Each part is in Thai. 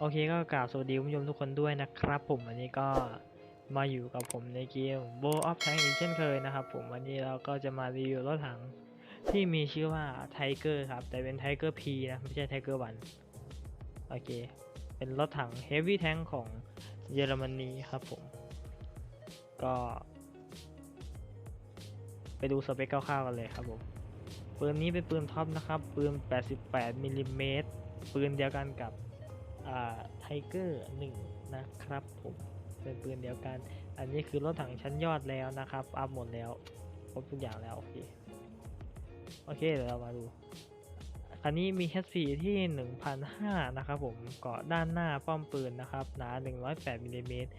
โอเคก็กราบสวัสดีคุณผู้ชมทุกคนด้วยนะครับผมวันนี้ก็มาอยู่กับผมในเกม World of Tank อีกเช่นเคยนะครับผมวันนี้เราก็จะมารีวิวรถถังที่มีชื่อว่า Tiger ครับ แต่เป็น Tiger P นะไม่ใช่ Tiger 1โอเค เป็นรถถัง Heavy Tank ของเยอรมนีครับผม ก็ ไปดูสเปคคร่าวๆกันเลยครับผมปืนนี้เป็นปืนท็อปนะครับ ปืน 88มิลลิเมตรปืนเดียวกันกับ ไทเกอร์หนึ่งนะครับผมเป็นปืนเดียวกัน อันนี้คือรถถังชั้นยอดแล้วนะครับ อัพหมดแล้วครบทุกอย่างแล้ว โอเค โอเค เดี๋ยวเรามาดูอันนี้มี HP ที่1,500นะครับผมเกาะด้านหน้าป้อมปืนนะครับ หนา 108มิลลิเมตร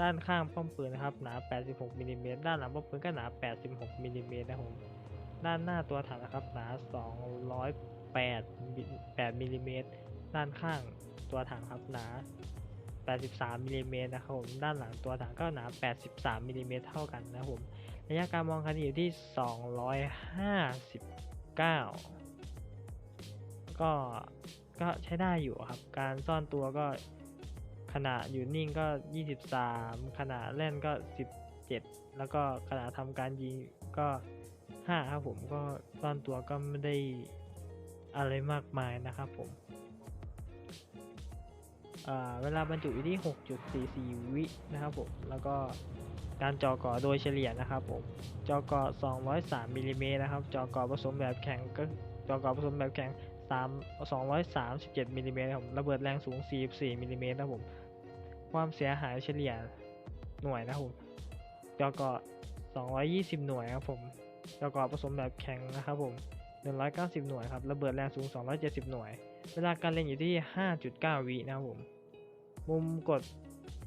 ด้านข้างป้อมปืนนะครับ หนา 86มิลลิเมตรด้านหลังป้อมปืนก็หนา 86มิลลิเมตรนะครับผมด้านหน้าตัวถังนะครับ หนา 208 8มิลลิเมตร ด้านข้างตัวถังครับหนา 83มิลลิเมตรนะครับผมด้านหลังตัวถังก็หนา 83มิลลิเมตรเท่ากันนะครับผมระยะการมองคันธีอยู่ที่ 259 ก็ก็ใช้ได้อยู่ครับ การซ่อนตัวก็ขณะอยู่นิ่งก็ 23 ขณะเล่นก็ 17 แล้วก็ขณะทำการยิงก็ 5 ครับผมก็ซ่อนตัวก็ไม่ได้อะไรมากมายนะครับผม เวลาบรรจุอยู่ที่ 6.44 วินะครับผม แล้วก็การเจอก่อโดยเฉลี่ยนะครับผม จอก่อ203มิลลิเมตรนะครับ จอก่อผสมแบบแข็งก็ จอก่อผสมแบบแข็ง3 237มิลลิเมตรครับระเบิดแรงสูง 44มิลลิเมตรนะครับผม ความเสียหายเฉลี่ยหน่วยนะครับผมจอก่อ220 หน่วยครับผม จอก่อผสมแบบแข็งนะครับผม 190 หน่วยครับ ระเบิดแรงสูง 270 หน่วย เวลาการเล่นอยู่ที่ 5.9 วินะครับผม มุมกด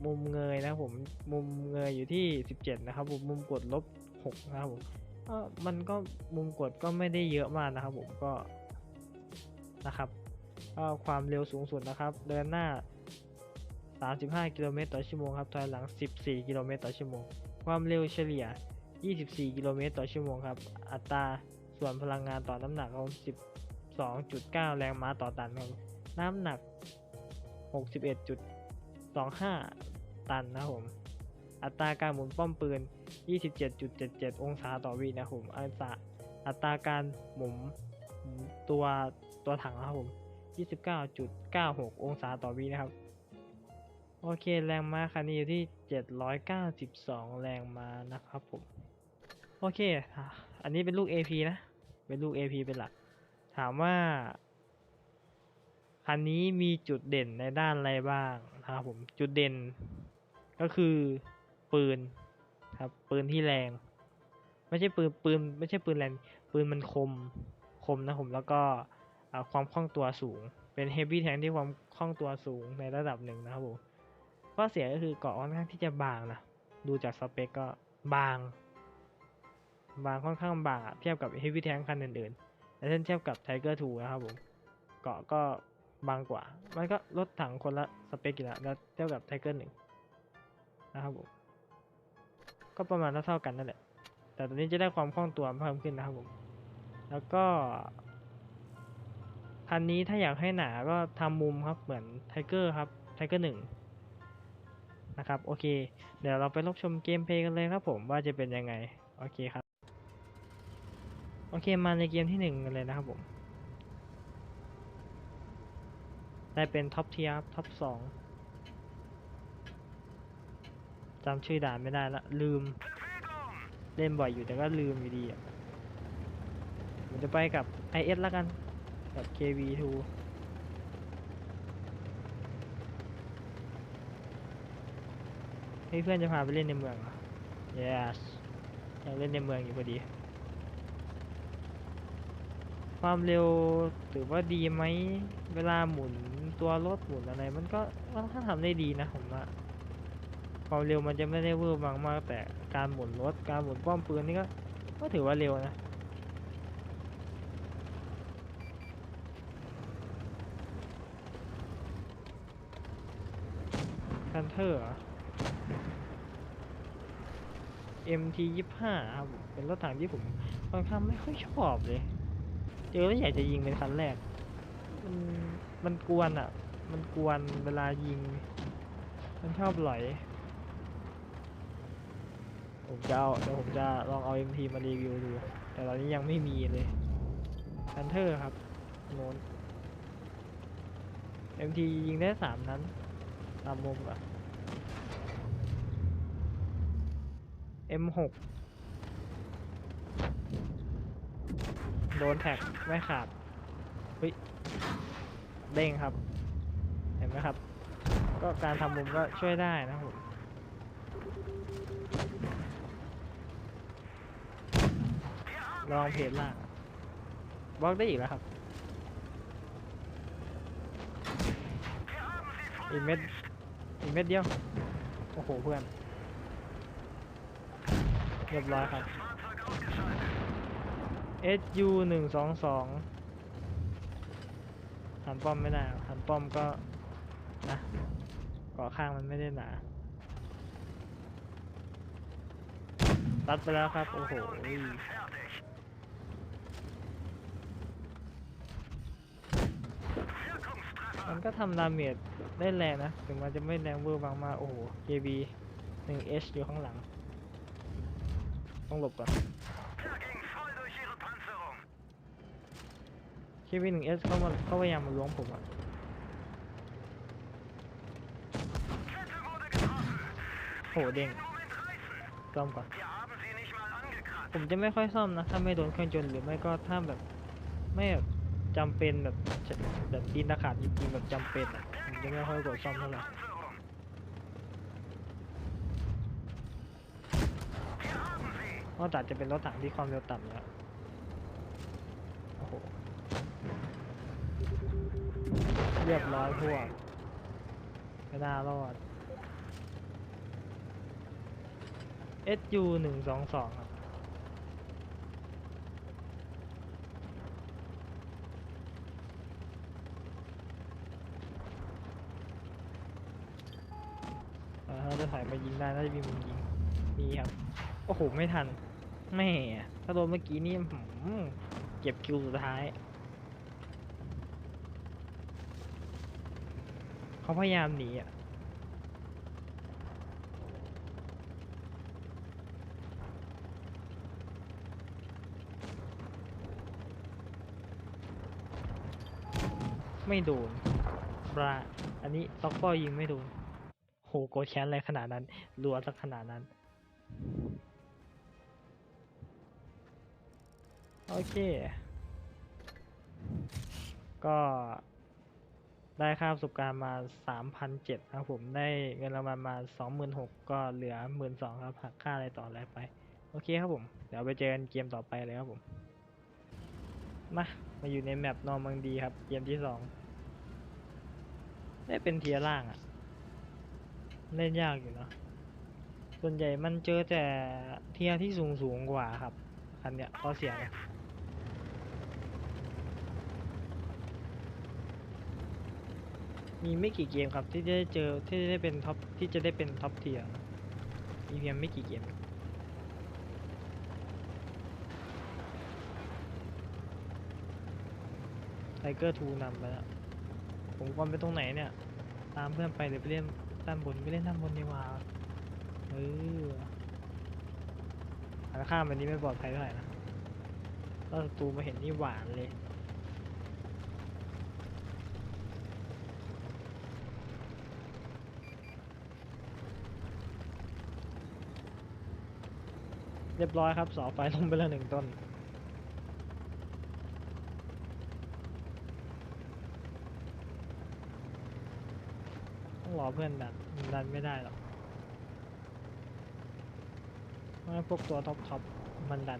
มุมเงยนะครับผม มุมเงยอยู่ที่ 17 นะครับผม มุมกดลบ 6 นะครับผมก็มันก็มุมกดก็ไม่ได้เยอะมากนะครับผมก็นะครับก็ความเร็วสูงสุดนะครับ เดินหน้า 35 กิโลเมตรต่อชั่วโมงครับถอยหลัง 14 กิโลเมตรต่อชั่วโมง ความเร็วเฉลี่ย 24 กิโลเมตรต่อชั่วโมงครับ อัตราส่วนพลังงานต่อน้ำหนักของ 12.9 แรงม้าต่อตันครับน้ำหนัก 61.25 ตันนะครับผม อัตราการหมุนป้อมปืน 27.77 องศาต่อวินะครับผมอัตราอัตราการหมุนตัวตัวถังนะครับผม 29.96 องศาต่อวินะครับ โอเคแรงม้าคันนี้อยู่ที่ 792 แรงม้านะครับผม โอเค อันนี้เป็นลูก AP นะ เป็นลูก AP เป็นหลัก ถามว่าคันนี้มีจุดเด่นในด้านอะไรบ้างนะครับผมจุดเด่นก็คือปืนครับปืนที่แรง ไม่ใช่ปืนปืนไม่ใช่ปืนแรงปืนมันคมคมนะผมแล้วก็ความคล่องตัวสูง เป็นเฮฟวี่แทงที่ความคล่องตัวสูงในระดับหนึ่งนะครับผมข้อเสียก็คือเกาะค่อนข้างที่จะบางนะดูจากสเปคก็บาง บางค่อนข้างบางเทียบกับ Heavy Tank คันอื่นๆ แต่ถ้าเทียบกับ Tiger 2 นะครับผม เกาะก็บางกว่า มันก็รถถังคนละสเปคอยู่แล้วแล้วเทียบกับ Tiger 1 นะครับผม ก็ประมาณเท่าๆกันนั่นแหละ แต่ตัวนี้จะได้ความคล่องตัวเพิ่มขึ้นนะครับผม แล้วก็คันนี้ถ้าอยากให้หนาก็ทำมุมครับเหมือน Tiger ครับ Tiger 1นะครับ โอเค เดี๋ยวเราไปรับชมเกมเพลย์กันเลยครับผมว่าจะเป็นยังไง โอเคครับ โอเคมาในเกมที่หนึ่งกันเลยนะครับผม ได้เป็นท็อปเทียร์ท็อปสองจำชื่อด่านไม่ได้ละ ลืม เล่นบ่อยอยู่แต่ก็ลืมอยู่ดีอะผมจะไปกับ IS แล้วกันกับ KV2 ให้เพื่อนจะพาไปเล่นในเมืองเหรอ yes อยากเล่นในเมืองอยู่พอดี ความเร็วถือว่าดีไหม เวลาหมุนตัวรถหมุนอะไร มันก็มันก็ทำได้ดีนะผมว่าความเร็วมันจะไม่ได้เวอร์วังมาก แต่การหมุนรถการหมุนป้อมปืนนี่ก็ก็ถือว่าเร็วนะคันเทอร์เหรอ MT ยี่ห้าครับเป็นรถถังที่ผมค่อนข้างไม่ค่อยชอบเลย เจอแล้วอยากจะยิงเป็นคันแรก มันมันกวนอะ มันกวนเวลายิง มันชอบไหลอยผมจะเอาเดี๋ยวผมจะลองเอา MT มารีวิวดู แต่ตอนนี้ยังไม่มีเลยพันเทอร์ครับโน้น MT ยิงได้สามนั้น ตามมุมอะ M6 โดนแท็กไม่ขาดเฮ้ยเด้งครับ เห็นไหมครับ ก็การทำมุมก็ช่วยได้นะครับผมลองเพจล่างบล็อกได้อีกแล้วครับอีกเม็ดอีกเม็ดเดียว โอ้โหเพื่อน เรียบร้อยครับ SU หนึ่งสองสองหันป้อมไม่ได้หันป้อมก็นะกาะข้างมันไม่ได้หนาตัดไปแล้วครับ โอ้โหมันก็ทำดาเมจได้แรงนะ ถึงมันจะไม่แรงเวอร์บางมา โอ้โห KB 1 H อยู่ข้างหลัง ต้องหลบก่อน KB 1 H เอสเขามาเขาพยายามมาล้วงผมอะโหเด้งซ่อมก่อนผมจะไม่ค่อยซ่อมนะ ถ้าไม่โดนเครื่องยนต์หรือไม่ก็ถ้าแบบ ไม่แบบจำเป็นแบบจะแบบดินตะขาดจริงๆแบบจำเป็นอะผมจะไม่ค่อยกดซ่อมเท่าไหร่นอกจากจะเป็นรถถังที่ความเร็วต่ำแล้วโอ้โห เรียบร้อยพวกไม่น่ารอด SU หนึ่งสองสองครับเออถ้าจะถอยมายิงได้น่าจะมีมุมยิง มีครับ โอ้โห ไม่ทัน แม่ ถ้าโดนเมื่อกี้นี่อื้อหือเก็บคิวสุดท้าย เขาพยายามหนีอะไม่โดนบราอันนี้ต็อกเปอยิงไม่โดนโหโกดแค้นอะไรขนาดนั้นรัวสักขนาดนั้น โอเค ก็ ได้ค่าประสบการณ์มาสามพันเจ็ดครับผมได้เงินรางวัลมาสองหมื่นหกก็เหลือหมื่นสองครับหักค่าอะไรต่ออะไรไป โอเคครับผม เดี๋ยวไปเจอกันเกมต่อไปเลยครับผม มา มาอยู่ในแมปนอร์มังดีครับ เกมที่สองได้เป็นเทียร่างอะเล่นยากอยู่เนาะส่วนใหญ่มันเจอแต่เทียที่สูงสูงกว่าครับ คันเนี้ยข้อเสียนะ มีไม่กี่เกมครับที่จะได้เจอที่จะได้เป็นท็อปที่จะได้เป็นท็อปเทียร์มีเพียงไม่กี่เกมไทเกอร์ทูนำไปแล้วผมควรไปตรงไหนเนี่ย ตามเพื่อนไปหรือไปเล่นด้านบนไม่เล่นด้านบนดีกว่าเออหันข้ามแบบนี้ไม่ปลอดภัยเท่าไหร่นะถ้าศัตรูมาเห็นนี่หวานเลย เรียบร้อยครับเสอไฟลงไปแล้วหนึ่งต้น ต้องรอเพื่อนดันดันไม่ได้หรอกเพราะพวกตัวท็อปท็อปมันดัน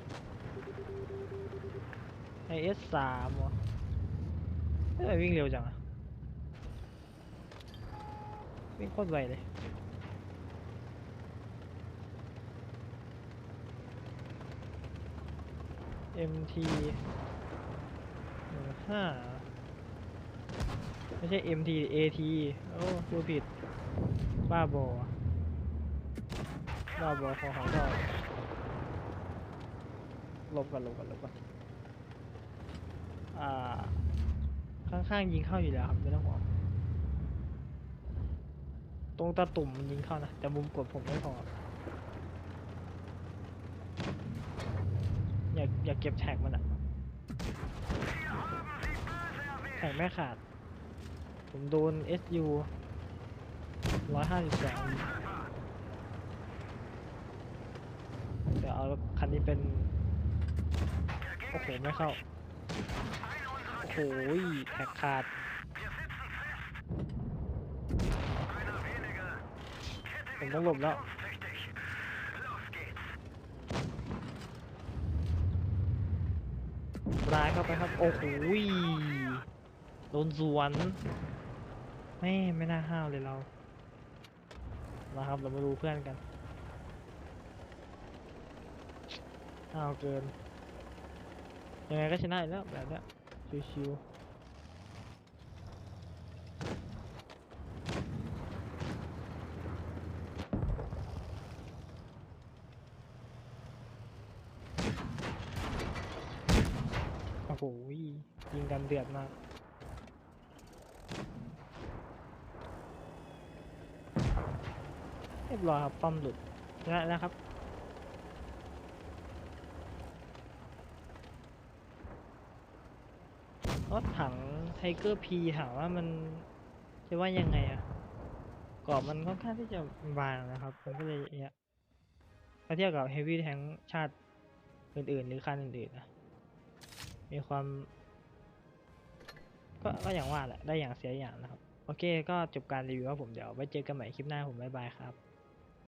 ไอเอสสามวะเอ้ยวิ่งเร็วจังอะวิ่งโคตรไวเลย MT ห้าไม่ใช่ MT AT โอ้พูดผิด บ้าบอบ้าบอของของเราลบกันลบกันลบกันอ่า ข้างๆยิงเข้าอยู่แล้วครับ ไม่ต้องห่วงตรงตาตุ่มยิงเข้านะ แต่มุมกดผมไม่พอ อยากอยาเก็บแท็กมันอะแท็กไม่ขาด ผมโดน SU ร้อยห้าสิบสองเดี๋ยวเอาคันนี้เป็น โอ้โห ไม่เข้า โอ้โหแท็กขาด ผมต้องหลบแล้ว ร้ายเข้าไปครับ โอ้โหโดนสวนไม่ไม่น่าห้าวเลยเรานะครับเรามาดูเพื่อนกันห้าวเกินยังไงก็ชนะแล้วแบบเนี้ยชิวๆโอ้โหย ยิงกันเดือดมาก เรียบร้อยครับ ป้อมหลุดชนะแล้วครับ รถถังไทเกอร์พีถามว่ามันจะว่ายังไงอะกรอบมันค่อนข้างที่จะบางนะครับ มันก็เลยเนี่ยถ้าเทียบกับเฮฟวี่แทงชาติอื่นๆ หรือคันอื่นๆนะ มีความ ก็ก็อย่างว่าแหละ ได้อย่างเสียอย่างนะครับ โอเค ก็จบการรีวิวครับผม เดี๋ยวไว้เจอกันใหม่คลิปหน้าผม บ๊ายบายครับ